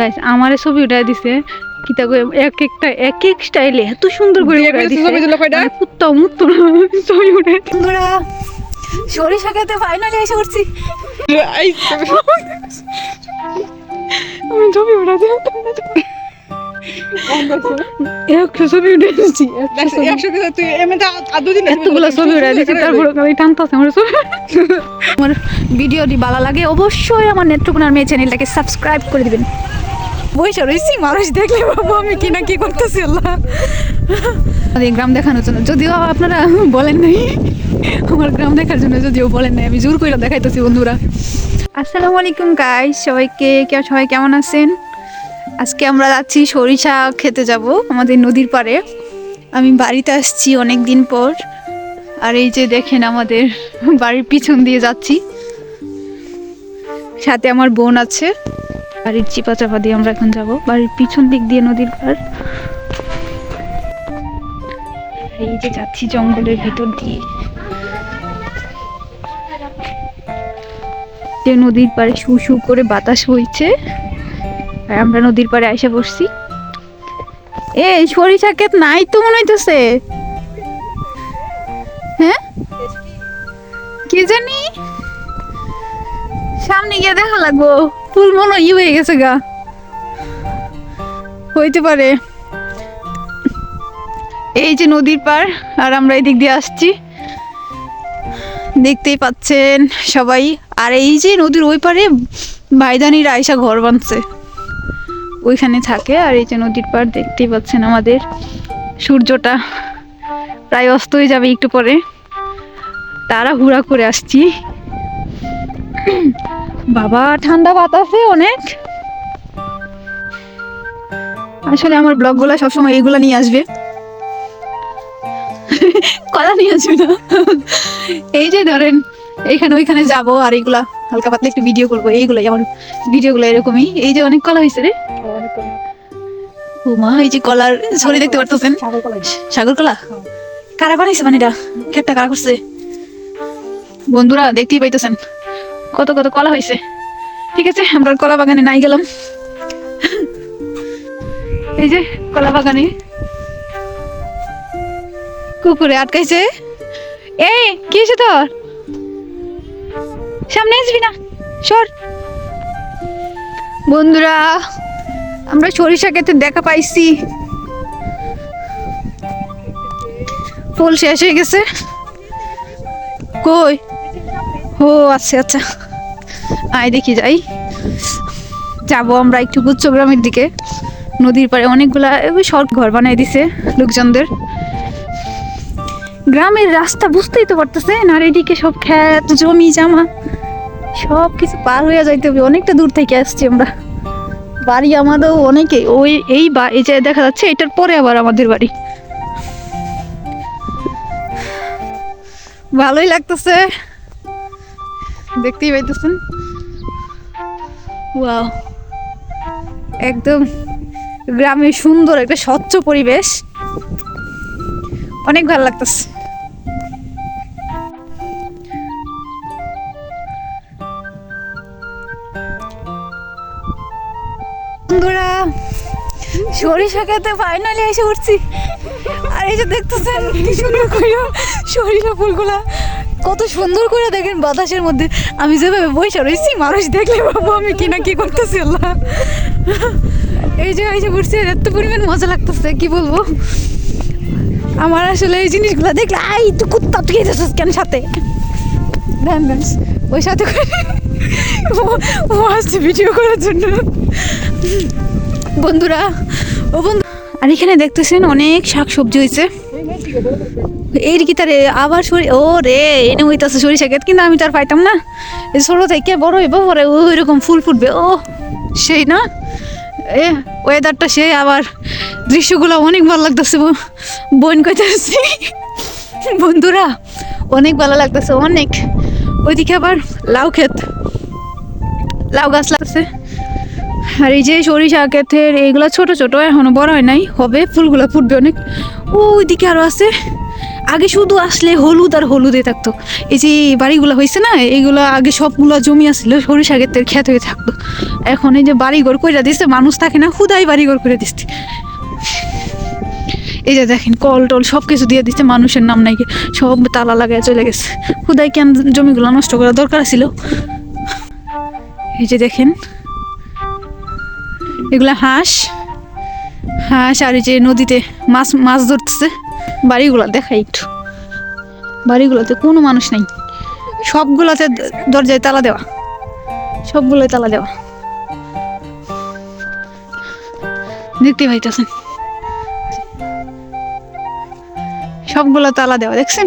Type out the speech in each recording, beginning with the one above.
Guys আমারে ছবি উঠাই দিছে। কিতা কই এক একটা এক এক স্টাইলে এত সুন্দর করে উঠাই দিছে। ছবি তুলে কয়টা? কুত্তা মুত্তা ছবি উঠাই বন্ধুরা সরিষা খেতে ফাইনালি এসে পড়ছি। আমি ছবি উঠাই দিলাম। একশো ছবি উঠাই দিচ্ছি এতগুলো ছবি উঠাই দিচ্ছি তারপরে আমি টানতাছে আমার ছবি। আমার ভিডিওটি ভালো লাগে অবশ্যই আমার নেত্রকোনার মেয়ে চ্যানেলটাকে সাবস্ক্রাইব করে দিবেন। বৈশা রয়েছি, মানুষ দেখলে বাবু আমি কি না কি করতেছি, আল্লাহ। গ্রাম দেখানোর জন্য, যদিও আপনারা বলেন নাই, আমার গ্রাম দেখার জন্য যদিও বলেন নাই, আমি জোর করে দেখাইতেছি, বন্ধুরা। আসসালামু আলাইকুম গাই সবাইকে, কে সবাই কেমন আছেন? আজকে আমরা যাচ্ছি সরিষা খেতে যাব, আমাদের নদীর পাড়ে। আমি বাড়িতে আসছি অনেক দিন পর, আর এই যে দেখেন আমাদের বাড়ির পিছন দিয়ে যাচ্ছি। সাথে আমার বোন আছে। বাড়ির চিপা চাপা দিয়ে আমরা এখন যাব। বাড়ির পিছন দিক দিয়ে নদীর পার এই যে যাচ্ছি জঙ্গলের ভিতর দিয়ে। যে নদীর পাড়ে শু শু করে বাতাস বইছে, আর আমরা নদীর পাড়ে এসে বসছি। এ সরিষা ক্ষেত নাই তো মনে হইতেছে। হ্যাঁ? কে জানি? সামনে গিয়ে দেখা লাগবো। ফুল মনে ই হয়ে গেছে গা। হইতে পারে। এই যে নদীর পার আর আমরা এই দিক দিয়ে আসছি। দেখতেই পাচ্ছেন সবাই। আর এই যে নদীর ওই পারে ভাইদানির আয়সা ঘর বানছে ওইখানে থাকে, আর এই যে নদীর পার দেখতেই পাচ্ছেন আমাদের সূর্যটা। প্রায় অস্ত হয়ে যাবে একটু পরে। তারা হুড়া করে আসছি। বাবা, ঠান্ডা বাতাসে অনেক? আসলে আমার ব্লগগুলো সবসময় এইগুলো নিয়ে আসবে। কলা নিয়ে আসবে না। এই যে ধরেন এইখানে ওইখানে যাব আর এইগুলা হালকা পাতলা একটু ভিডিও করব, এইগুলাই আমার ভিডিওগুলো এরকমই। এই যে অনেক কলা হয়েছে রে। মা এই যে কলার ছড়ি দেখতে পারতেছেন? সাগর কলা? কারা বানাইছে মানে এটা? কারা করছে? বন্ধুরা, দেখতেই পাইতেছেন। কত কত কলা হয়েছে। ঠিক আছে, আমরা কলা বাগানে নাই গেলাম। এই যে, কলা বাগানে। কুকুরে আটকাইছে। এই, কি হয়েছে তোর? সামনে আসবি না, সর। বন্ধুরা, আমরা সরিষা ক্ষেতে দেখা পাইছি। ফুল শেষ হয়ে গেছে। কই? ও আচ্ছা আচ্ছা। আয় দেখি যাই। যাব আমরা একটু গুচ্ছ গ্রামের দিকে। নদীর পাড়ে অনেকগুলা শর্ট ঘর বানাই দিছে লোকজনদের। গ্রামের রাস্তা বুঝতেই তো পারতেছেন, আর এদিকে সব ক্ষেত, জমি, জামা সব কিছু পার হয়ে যাইতে হবে। অনেকটা দূর থেকে আসছি আমরা। বাড়ি আমাদের অনেকে ওই, এই বা, এই যে দেখা যাচ্ছে, এটার পরে আবার আমাদের বাড়ি। ভালোই লাগতেছে। দেখতেই পাইতেছেন? ওয়াও একদম গ্রামে সুন্দর একটা স্বচ্ছ পরিবেশ। অনেক ভালো লাগতেছে। বন্ধুরা, সরিষা খেতে ফাইনালি এসে উঠছি। আর এই যে দেখতেছেন, কি সুন্দর করে সরিষা ফুলগুলা। কত সুন্দর করে দেখেন বাতাসের মধ্যে। আমি যেভাবে বসে রয়েছি, মানুষ দেখলে বাবু আমি কি না কি করতেছি আল্লাহ। এই যে যে বসছি এত পরিমাণ মজা লাগতেছে, কি বলব? আমার আসলে এই জিনিসগুলো দেখলে, আই, তুই কুত্তা, তুই এসেছিস কেন সাথে? ওই সাথে ও আসছে ভিডিও করার জন্য। বন্ধুরা, ও বন্ধু আর এখানে দেখতেছেন অনেক শাক সবজি হয়েছে। এর কি তারে? আবার সরি ও রে, এনে হইতাছে সরিষা ক্ষেত, কিন্তু আমি তার পাইতাম না। এই ছোট থেকে বড় হইব, পরে ওই রকম ফুল ফুটবে, ও সেই না? এ ওয়েদারটা সেই, আবার দৃশ্যগুলো অনেক ভালো লাগতেছে বোন কইতেছি। বন্ধুরা, অনেক ভালো লাগতেছে, অনেক। ওইদিকে আবার লাউ ক্ষেত। লাউ গাছ লাগছে আর এই যে সরিষা ক্ষেতের এইগুলা ছোট ছোট, এখনও বড় হয় নাই, হবে, ফুলগুলো ফুটবে অনেক। ওইদিকে আরও আছে। আগে শুধু আসলে হলুদ আর হলুদে থাকতো। এই যে বাড়িগুলো হয়েছে না, এইগুলো আগে সবগুলো জমি আসছিল সরিষা ক্ষেতের খেত হয়ে থাকতো। এখন এই যে বাড়িঘর করে দিচ্ছে মানুষ থাকে না খুদাই বাড়িঘর করে দিচ্ছে এই যে দেখেন, কল টল সব কিছু দিয়ে দিচ্ছে মানুষের নাম নাই সব তালা লাগায় চলে গেছে। খুদাই কেন জমিগুলো নষ্ট করা দরকার ছিল এই যে দেখেন, এগুলা হাঁস হাঁস আর এই যে নদীতে মাছ মাছ ধরতেছে। বাড়িগুলো দেখাই একটু। বাড়িগুলোতে কোনো মানুষ নেই। সবগুলোতে দরজায় তালা দেওয়া। সবগুলোই তালা দেওয়া। দেখতে পাইতেছেন? সবগুলো তালা দেওয়া, দেখছেন?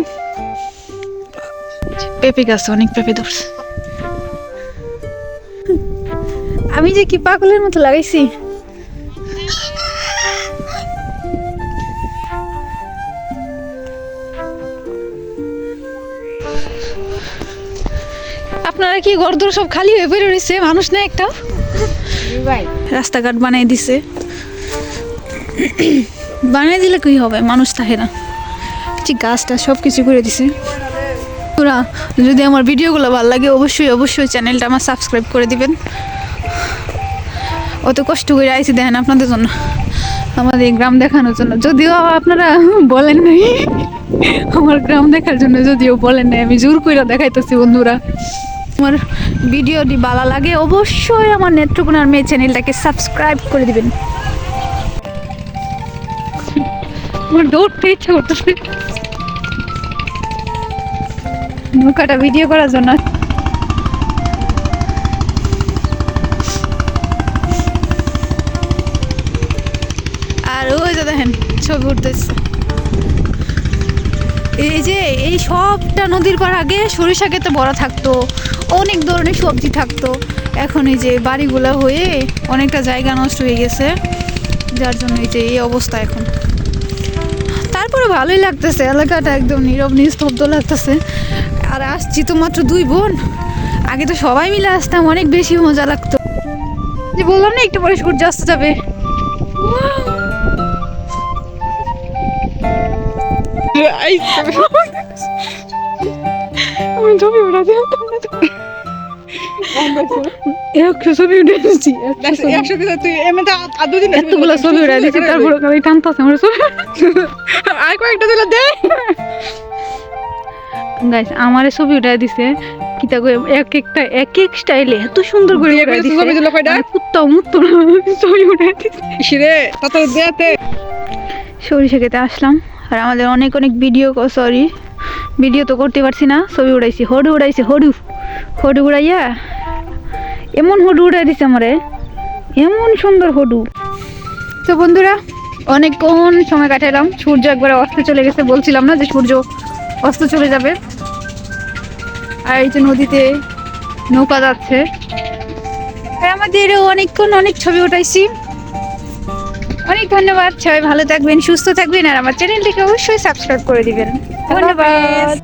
পেঁপে গাছ, অনেক পেঁপে ধরছে। আমি যে কি পাগলের মতো লাগাইছি? আপনারা কি গরদর সব খালি হয়ে পড়ে রয়েছে? মানুষ না একটা? রাস্তাঘাট বানিয়ে দিছে। বানিয়ে দিলে কি হবে? মানুষ থাকে না। গাছটা সব কিছু করে দিছে। পুরা যদি আমার ভিডিওগুলো ভালো লাগে, অবশ্যই অবশ্যই চ্যানেলটা আমার সাবস্ক্রাইব করে দিবেন। অত কষ্ট করে আইসি দেখেন আপনাদের জন্য। আমাদের গ্রাম দেখানোর জন্য। যদিও আপনারা বলেন নাই। আমার গ্রাম দেখার জন্য যদিও বলেন নাই, আমি জোর করে দেখাইতেছি বন্ধুরা। আমার ভিডিওটি ভালো লাগে অবশ্যই আমার নেত্রকোনার মেয়ে চ্যানেলটাকে সাবস্ক্রাইব করে দিবেন। আমার দৌড়তে ইচ্ছা করতেছে নৌকাটা ভিডিও করার জন্য। আর ওই যে দেখেন ছবি উঠতেছে। এই যে, এই সবটা নদীর পার আগে সরিষা ক্ষেতে বড় থাকতো, অনেক ধরনের সবজি থাকতো। এখন এই যে বাড়িগুলো হয়ে অনেকটা জায়গা নষ্ট হয়ে গেছে, যার জন্য এই যে এই অবস্থা এখন। তারপরে ভালোই লাগতেছে, এলাকাটা একদম নীরব, নিস্তব্ধ লাগতেছে। আর আসছি তো মাত্র দুই বোন, আগে তো সবাই মিলে আসতাম, অনেক বেশি মজা লাগতো। যে বললাম না, একটু পরে সূর্য আসতে যাবে। একশো ছবি উঠে এতগুলো ছবি উঠে দিচ্ছি তারপরে টানতেছে আমার ছবি আর কয়েকটা দিলে দে গাইস আমারে ছবি উঠাই দিছে কিতা এক একটা এক এক স্টাইলে এত সুন্দর করে দিছে ছবি দিল কয়টা মানে কুত্তা মুত্ত ছবি উঠাই দিছে ইসিরে তাতে দেতে সরিষা খেতে আসলাম আর আমাদের অনেক অনেক ভিডিও সরি ভিডিও তো করতে পারছি না, ছবি উড়াইছি, হডু উড়াইছি, হডু হডু উড়াইয়া, এমন হডু উড়াই দিছে আমারে, এমন সুন্দর হডু। তো বন্ধুরা, অনেকক্ষণ সময় কাটালাম সূর্য একবারে অস্ত চলে গেছে, বলছিলাম না যে সূর্য অস্ত চলে যাবে। আর এই যে নদীতে নৌকা যাচ্ছে। আর আমাদের অনেকক্ষণ অনেক ছবি উঠাইছি। অনেক ধন্যবাদ। সবাই ভালো থাকবেন, সুস্থ থাকবেন, আর আমার চ্যানেলটিকে অবশ্যই সাবস্ক্রাইব করে দিবেন। ধন্যবাদ।